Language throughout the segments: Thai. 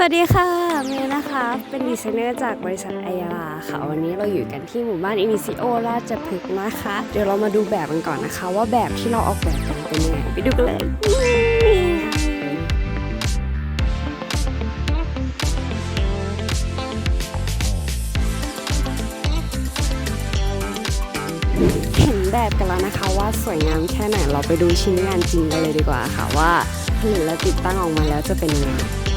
สวัสดีค่ะเมย์นะคะ เป็นดีไซเนอร์จากบริษัทไอยาลาค่ะ วันนี้เราอยู่กันที่หมู่บ้านอินิซิโอราชพฤกษ์นะคะ เดี๋ยวเรามาดูแบบกันก่อนนะคะ ว่าแบบที่เราออกแบบกันเป็นยังไงไปดูกันเลยเห็นแบบกันแล้วนะคะว่าสวยงามแค่ไหนเราไปดูชิ้นงานจริงกันเลยดีกว่าค่ะว่าผลิตและติดตั้งออกมาแล้วจะเป็นยังไง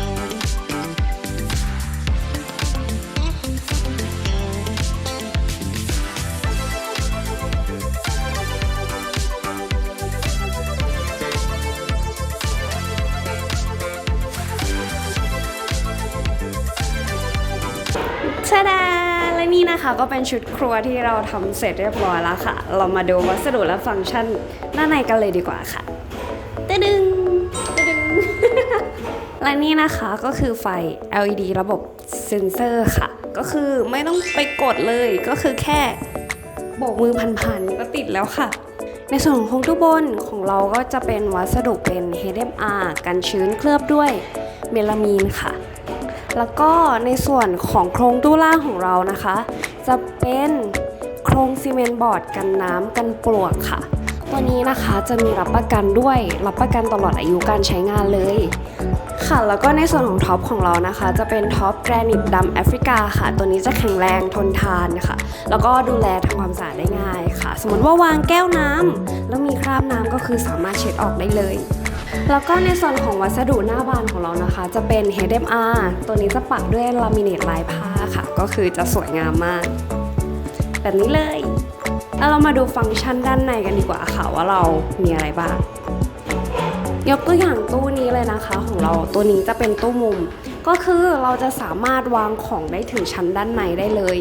นะคะก็เป็นชุดครัวที่เราทำเสร็จเรียบร้อยแล้วค่ะ เรามาดูวัสดุและฟังก์ชันด้านในกันเลยดีกว่าค่ะตะดึงตะดึง และนี่นะคะก็คือไฟ LED ระบบเซ็นเซอร์ค่ะ ก็คือไม่ต้องไปกดเลยก็คือแค่โบกมือพันๆก็ติดแล้วค่ะ ในส่วนของโครงตู้บนของเราก็จะเป็นวัสดุเป็น HMR กันชื้นเคลือบด้วยเมลามีนค่ะ แล้วก็ในส่วนของโครงตู้ล่างของเรานะคะ จะเป็นโครงซีเมนต์บอร์ดกันน้ำกันปลวกค่ะ ตัวนี้นะคะจะมีรับประกันด้วยรับประกันตลอดอายุการใช้งานเลยค่ะแล้วก็ในส่วนของท็อปของเรานะคะ จะเป็นท็อปแกรนิตดำแอฟริกาค่ะ ตัวนี้จะแข็งแรงทนทานค่ะ แล้วก็ดูแลทำความสะอาดได้ง่ายค่ะ สมมติว่าวางแก้วน้ำแล้วมีคราบน้ำก็คือสามารถเช็ดออกได้เลย แล้วก็ในส่วนของวัสดุหน้าบานของเรานะคะ จะเป็น HMR ตัวนี้จะปักด้วยลามิเนตลายผ้าค่ะ ก็คือจะสวยงามมาก แบบนี้เลย แล้วเรามาดูฟังก์ชันด้านในกันดีกว่าค่ะว่าเรามีอะไรบ้าง ยกตัวอย่างตู้นี้เลยนะคะของเราตัวนี้จะเป็นตู้มุมก็คือเราจะสามารถวางของได้ถึงชั้นด้านในได้เลย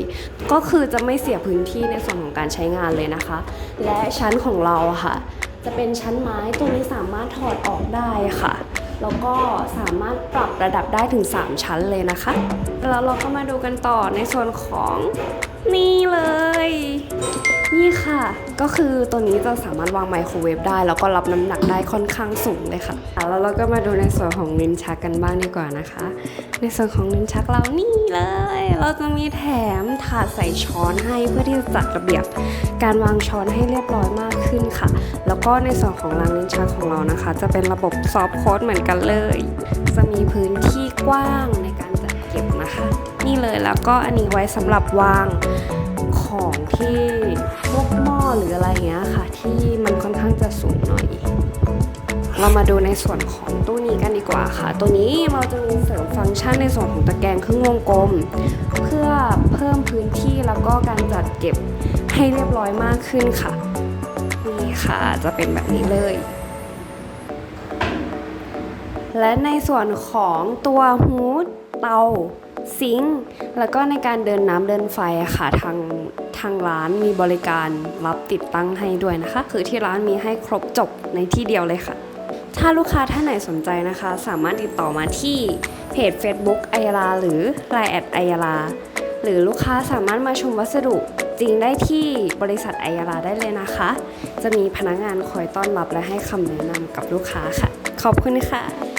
ก็คือจะไม่เสียพื้นที่ในส่วนของการใช้งานเลยนะคะ และชั้นของเราค่ะ จะเป็นชั้นไม้ตัวนี้สามารถถอดออกได้ค่ะ แล้วก็สามารถปรับระดับได้ถึง 3 ชั้นเลยนะคะ แล้วเราก็มาดูกันต่อในส่วนของนี่เลย นี่ค่ะ ก็คือตัวนี้จะสามารถวางไมโครเวฟได้ แล้วก็รับน้ำหนักได้ค่อนข้างสูงเลยค่ะ แล้วเราก็มาดูในส่วนของลิ้นชักกันบ้างดีกว่านะคะ ในส่วนของลิ้นชักเรานี่เลย เราจะมีแถมถาดใส่ช้อนให้เพื่อที่จะจัดระเบียบ การวางช้อนให้เรียบร้อยมากขึ้นค่ะ แล้วก็ในส่วนของรางลิ้นชักของเรานะคะ จะเป็นระบบซอฟต์โค้ดเหมือนกันเลย จะมีพื้นที่กว้างในการจัดเก็บนะคะ นี่เลยแล้วก็อันนี้ไว้สำหรับวางของที่ รืออะไรเงี้ยค่ะ ที่มันค่อนข้างจะสูงหน่อย เรามาดูในส่วนของตู้นี้กันดีกว่าค่ะ ตัวนี้เราจะมีเสริมฟังก์ชันในส่วนของตะแกรงครึ่งวงกลม เพื่อเพิ่มพื้นที่แล้วก็การจัดเก็บให้เรียบร้อยมากขึ้นค่ะ นี่ค่ะจะเป็นแบบนี้เลยและในส่วนของตัวฮูดเตา ซิงค์แล้วก็ในการเดินน้ำเดินไฟค่ะทางทางร้านมีบริการรับติดตั้งให้ด้วยนะคะ คือที่ร้านมีให้ครบจบในที่เดียวเลยค่ะ ถ้าลูกค้าท่านไหนสนใจนะคะ สามารถติดต่อมาที่เพจ Facebook ไอยาหรือ Line แอดไอยาหรือลูกค้าสามารถมาชมวัสดุจริงได้ที่บริษัทไอยาลาได้เลยนะคะ จะมีพนักงานคอยต้อนรับและให้คำแนะนำกับลูกค้าค่ะ ขอบคุณค่ะ